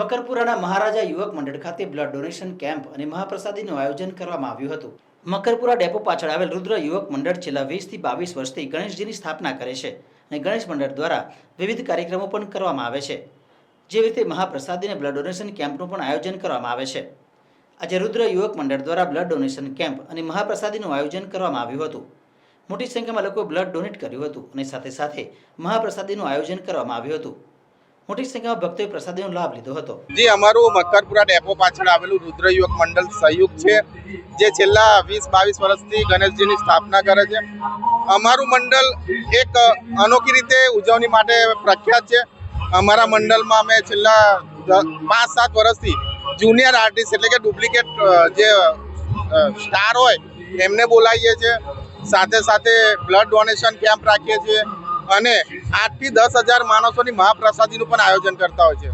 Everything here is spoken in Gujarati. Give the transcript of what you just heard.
મકરપુરાના મહારાજા યુવક મંડળ ખાતે બ્લડ ડોનેશન કેમ્પ અને મહાપ્રસાદીનું આયોજન કરવામાં આવ્યું હતું. મકરપુરા ડેપો પાછળ આવેલ રુદ્ર યુવક મંડળ છેલ્લા વીસથી બાવીસ વર્ષથી ગણેશજીની સ્થાપના કરે છે અને ગણેશ મંડળ દ્વારા વિવિધ કાર્યક્રમો પણ કરવામાં આવે છે. જેવી રીતે મહાપ્રસાદી અને બ્લડ ડોનેશન કેમ્પનું પણ આયોજન કરવામાં આવે છે. આજે રુદ્ર યુવક મંડળ દ્વારા બ્લડ ડોનેશન કેમ્પ અને મહાપ્રસાદીનું આયોજન કરવામાં આવ્યું હતું. મોટી સંખ્યામાં લોકોએ બ્લડ ડોનેટ કર્યું હતું અને સાથે સાથે મહાપ્રસાદીનું આયોજન કરવામાં આવ્યું હતું. મોટી સંખ્યામાં ભક્તોએ પ્રસાદીનો લાભ લીધો હતો. જે અમારું મકરપુરા ડેપો પાછળ આવેલું રુદ્ર યુવક મંડળ સહયોગ છે, જે છેલ્લા વીસ બાવીસ વર્ષથી ગણેશજીની સ્થાપના કરે છે. અમારું મંડળ એક અનોખી રીતે ઉજવણી માટે પ્રખ્યાત છે. અમારા મંડળમાં અમે છેલ્લા પાંચ સાત વર્ષથી જુનિયર આર્ટિસ્ટ એટલે કે ડુપ્લિકેટ જે સ્ટાર હોય, એમને બોલાવીએ છીએ. સાથે સાથે બ્લડ ડોનેશન કેમ્પ રાખીએ છીએ. અને આઠથી દસ હજાર માણસોની મહાપ્રસાદીનું પણ આયોજન કરતા હોય છે.